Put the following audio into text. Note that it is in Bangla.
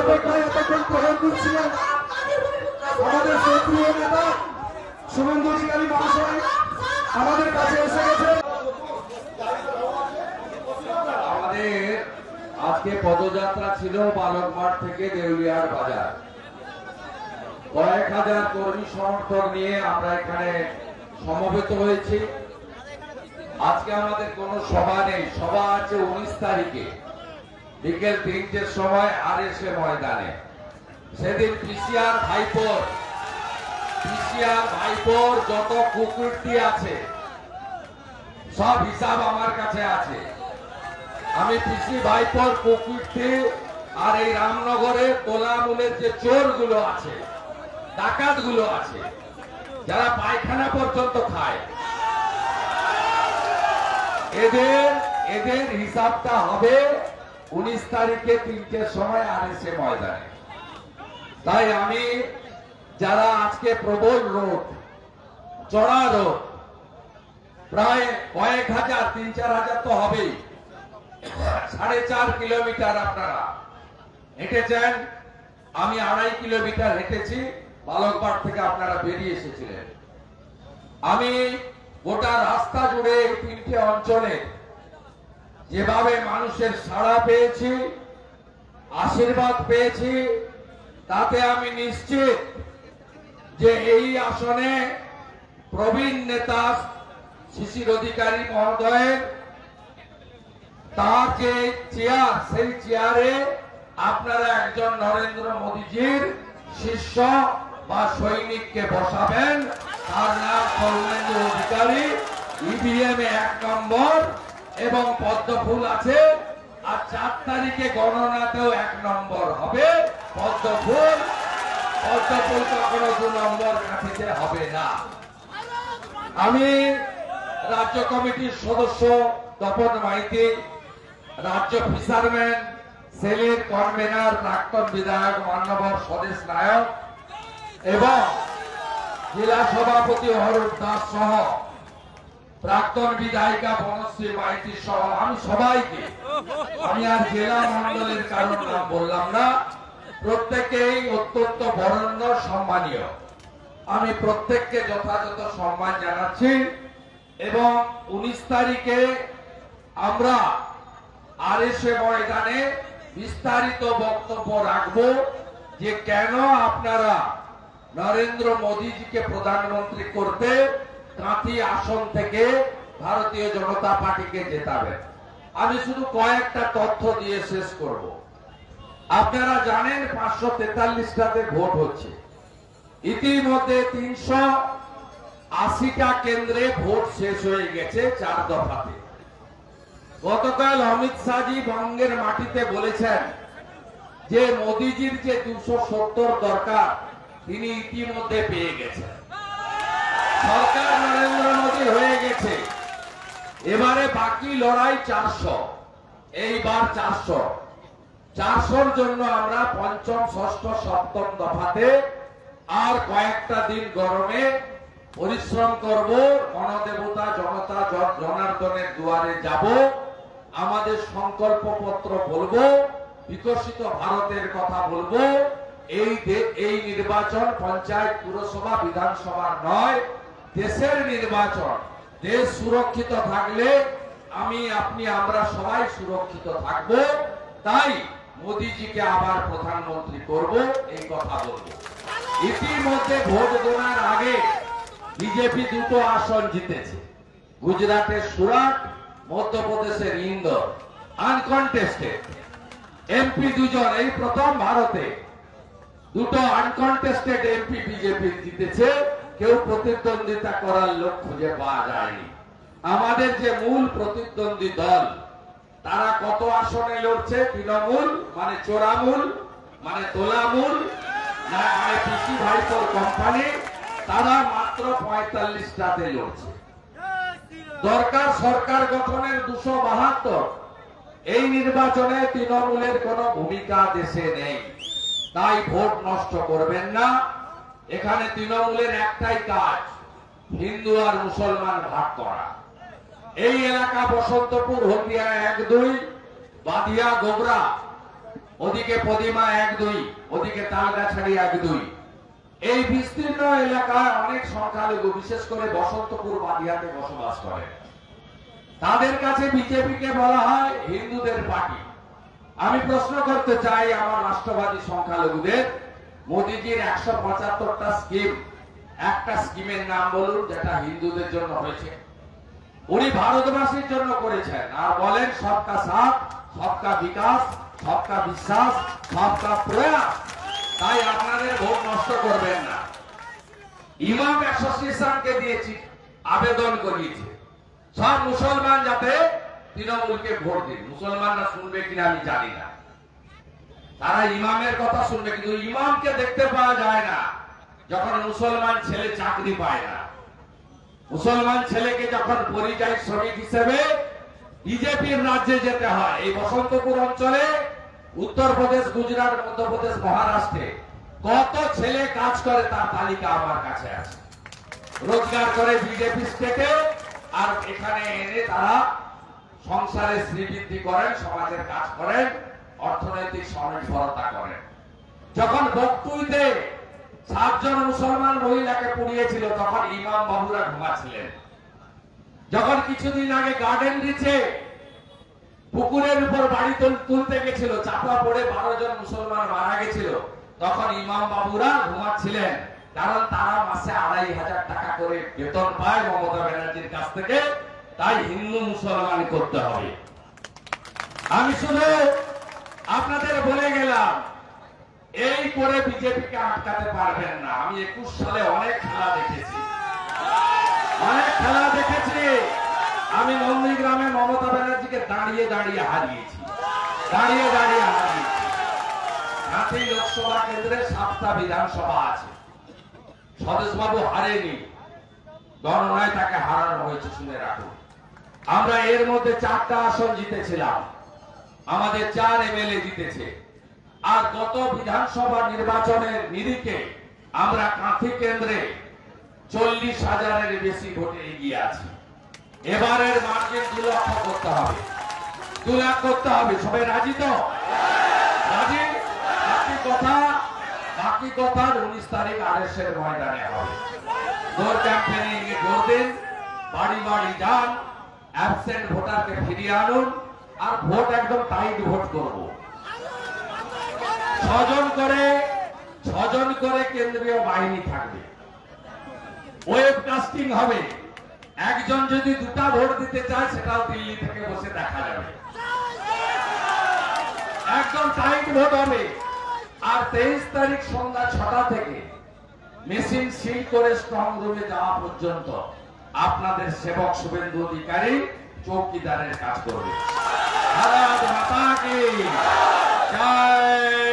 অপেক্ষায় এতক্ষণ প্রহর করছিলেন। আমাদের সক্রিয় নেতা শুভেন্দু মহাশয় আমাদের কাছে এসে গেছে। আজকে পদযাত্রা ছিল বালকমাঠ থেকে দেউলিয়ার বাজার। কয়েক হাজার কর্মী সমর্থক নিয়ে আমরা এখানে সমবেত হয়েছি। আজকে আমাদের কোনো সভা নেই। সভা আছে উনিশ তারিখে। বিকেল তিনটের সময় আর এসে ময়দানে। সেদিন পিসিআর ভাইপোর পিসিআর ভাইপোর যত কুকৃতি আছে, সব হিসাব আমার কাছে আছে। আমি পিসি ভাইপোর কুকুরটি আর এই রামনগরে তোলামূলের যে চোরগুলো আছে ডাকাতগুলো আছে, যারা পায়খানা পর্যন্ত খায়। এদের এদের হিসাবটা হবে উনিশ তারিখে তিনটের সময় আর এসে ময়দানে। তাই আমি যারা আজকে প্রবল রোড চড়া রোড প্রায় কয়েক হাজার, তিন চার হাজার তো হবেই। সাড়ে চার কিলোমিটার আপনারা হেঁটেছেন, আমি আড়াই কিলোমিটার হেঁটেছি বালকবাট থেকে আপনারা বেরিয়ে এসেছিলেন। আমি গোটা রাস্তা জুড়ে তিনটে অঞ্চলে যেভাবে মানুষের সাড়া পেয়েছি, আশীর্বাদ পেয়েছি, তাতে আমি নিশ্চিত যে এই আসনে প্রবীণ নেতা শিশির অধিকারী মহোদয়ের তার যে চেয়ার, সেই চেয়ারে আপনারা একজন নরেন্দ্র মোদীজির শিষ্য বা সৈনিককে বসাবেন। তার নাম সৌমেন্দ্র অধিকারী ইভিএম এ এক নম্বর। এবং পদ্মফুল আছে, আর চার তারিখে গণনাতেও এক নম্বর হবে পদ্মফুল পদ্মফুল কখনো দু নম্বর কাঠিতে হবে না। আমি রাজ্য কমিটির সদস্য তপন মাইতি, রাজ্য ফিশারম্যান, সেলের কনভেনার, প্রাক্তন বিধায়ক মান্যবর স্বদেশ নায়ক এবং জেলা সভাপতি অরূপ দাস সহ প্রাক্তন বিধায়িকা বনশ্রী মাইতি সহ আমি সবাইকে আমি আর জেলা মন্ডলের কারণ নাম বললাম না। প্রত্যেকেই অত্যন্ত বরণ্য, সম্মানীয়। আমি প্রত্যেককে যথাযথ সম্মান জানাচ্ছি এবং উনিশ তারিখে আমরা আর এসে ময়দানে বিস্তারিত বক্তব্য রাখব যে কেন আপনারা নরেন্দ্র মোদীজিকে প্রধানমন্ত্রী করতে কাঁথি আসন থেকে ভারতীয় জনতা পার্টিকে জেতাবেন আমি শুধু কয়েকটা তথ্য দিয়ে শেষ করব। আপনারা জানেন পাঁচশো তেতাল্লিশটাতে ভোট হচ্ছে। ইতিমধ্যে তিনশো আশিটা কেন্দ্রে ভোট শেষ হয়ে গেছে চার দফাতে। গতকাল অমিত শাহজি বঙ্গের মাটিতে বলেছেন যে মোদিজির যে দুশো সত্তর দরকার, তিনি ইতিমধ্যে পেয়ে গেছেন। সরকার নরেন্দ্র মোদী হয়ে গেছে। এবারে বাকি লড়াই চারশো। এইবার চারশো। চারশোর জন্য আমরা পঞ্চম, ষষ্ঠ, সপ্তম দফাতে আর কয়েকটা দিন গরমে পরিশ্রম করব। গণদেবতা জনতা জনার্দনের দুয়ারে যাব। আমাদের সংকল্প পত্র বলব। বিকশিত ভারতের কথা বলব। এই এই নির্বাচন পঞ্চায়েত পুরসভা বিধানসভা নয়। দেশের নির্বাচন, দেশ সুরক্ষিত থাকলে আমি, আপনি, আমরা সবাই সুরক্ষিত থাকব। তাই মোদিজিকে আবার প্রধানমন্ত্রী করব, এই কথা বলব। ইতিমধ্যে ভোট গোনার আগে বিজেপি দুটো আসন জিতেছে। গুজরাটের সুরাট, মধ্যপ্রদেশের ইন্দোর। আনকনটেস্টেড এমপি দুজন, এই প্রথম ভারতে। দুটো আনকনটেস্টেড এমপি বিজেপি জিতেছে। কেউ প্রতিদ্বন্দ্বিতা করার লোক খুঁজে পাওয়া যায়নি। আমাদের যে মূল প্রতিদ্বন্দ্বী দল, তারা কত আসনে লড়ছে? তৃণমূল মানে চোরামূল মানে তোলামূল মানে পিসি ভাইপোর কোম্পানি তারা মাত্র পঁয়তাল্লিশটাতে লড়ছে। দরকার সরকার গঠনের দুশো বাহাত্তর। এই নির্বাচনে তৃণমূলের কোনো ভূমিকা দেশে নেই। তাই ভোট নষ্ট করবেন না। এখানে তৃণমূলের একটাই কাজ, হিন্দু আর মুসলমান ভাগ করা। এই এলাকা বসন্তপুর, হলদিয়া এক দুই, বাদিয়া গোবরা, ওদিকে পদিমা এক দুই, ওদিকে তালগাছাড়ি এক দুই। এই বিস্তীর্ণ এলাকায় অনেক সংখ্যালঘু, বিশেষ করে বসন্তপুর, বাদিয়াতে বসবাস করে। তাদের কাছে বিজেপিকে বলা হয় হিন্দুদের পার্টি। আমি প্রশ্ন করতে চাই আমার রাষ্ট্রবাদী সংখ্যালঘুদের মোদিজির একশো পঁচাত্তরটা স্কিম একটা স্কিমের নাম বলুন, যেটা হিন্দুদের জন্য হয়েছে। উনি ভারতবাসীর জন্য করেছেন। আর বলেন, সবকা সাথ, সবকা বিকাশ, সবকা বিশ্বাস, সবকা প্রয়াস। তাই আপনাদের ভোট নষ্ট করবেন না। ইমাম অ্যাসোসিয়েশনকে দিয়েছি, আবেদন করিয়েছে। সব মুসলমান যাতে তৃণমূলকে ভোট দিন। মুসলমানরা শুনবে কিনা আমি জানি না। তারা ইমামের কথা শুনবে, কিন্তু ইমামকে দেখতে পাওয়া যায় না যখন মুসলমান ছেলে চাকরি পায় না। মুসলমান ছেলেকে যখন পরিযায়ী শ্রমিক হিসেবে বিজেপির রাজ্যে যেতে হয়, এই বসন্তপুর অঞ্চলে, উত্তরপ্রদেশ, গুজরাট, মধ্যপ্রদেশ, মহারাষ্ট্রে, কত ছেলে কাজ করে তার তালিকা আমার কাছে আছে। রোজগার করে বিজেপি স্টেটে, আর এখানে এনে তারা সংসারে শ্রীবৃদ্ধি করেন, সমাজের কাজ করেন অর্থনৈতিক স্বনির্ভরতা করেন যখন বক্তুইতে সাতজন মুসলমান মহিলাকে পুড়িয়েছিল, তখন ইমাম বাবুরা ঘুমাচ্ছিলেন। যখন কিছুদিন আগে গার্ডেন দিচ্ছে পুকুরের উপর বাড়ি তুল- তুলতে গেছিল, চাপা পড়ে বারো জন মুসলমান মারা গেছিল, তখন ইমাম বাবুরা ঘুমাচ্ছিলেন। কারণ তারা মাসে আড়াই হাজার টাকা করে বেতন পায় মমতা ব্যানার্জির কাছ থেকে। তাই হিন্দু মুসলমান করতে হবে। আমি শুধু আপনাদের বলে গেলাম, এই করে বিজেপিকে আটকাতে পারবেন না। আমি একুশ সালে অনেক খেলা দেখেছি। অনেক খেলা দেখেছি। আমি নন্দীগ্রামে মমতা ব্যানার্জিকে দাঁড়িয়ে দাঁড়িয়ে হারিয়েছি। দাঁড়িয়ে দাঁড়িয়ে হারিয়েছি। হাতি লোকসভা কেন্দ্রে সাতটা বিধানসভা আছে। স্বদেশবাবু হারেনি। গণনায় তাকে হারানো হয়েছে, শুনে রাখুন। আমরা এর মধ্যে চারটা আসন জিতেছিলাম। আমাদের চার এমএলএ জিতেছে। আর গত বিধানসভা নির্বাচনের নিরিখে আমরা কাঁথি কেন্দ্রে চল্লিশ হাজারের বেশি ভোটে এগিয়ে আছি। এবারের মার্জিন দু লক্ষ করতে হবে। দু লাখ করতে হবে। সবাই রাজি তো? রাজি? বাকি কথা বাকি কথা উনিশ তারিখ আড়াইশের ময়দানে হবে। ভোট দিন, বাড়ি বাড়ি যান অ্যাবসেন্ট ভোটারকে ফিরিয়ে আনুন। আর ভোট একদম টাইট ভোট করব। ছজন করে ছজন করে কেন্দ্রীয় বাহিনী থাকবে। ওয়েব কাস্টিং হবে। একজন যদি দুটা ভোট দিতে চায়, সেটাও দিল্লি থেকে বসে দেখা যাবে। একদম টাইট ভোট হবে। আর তেইশ তারিখ সন্ধ্যা ছটা থেকে মেশিন সিল করে স্ট্রং রুমে যাওয়া পর্যন্ত আপনাদের সেবক শুভেন্দু অধিকারী চৌকিদারের কাজ করবে। भारत माता की जय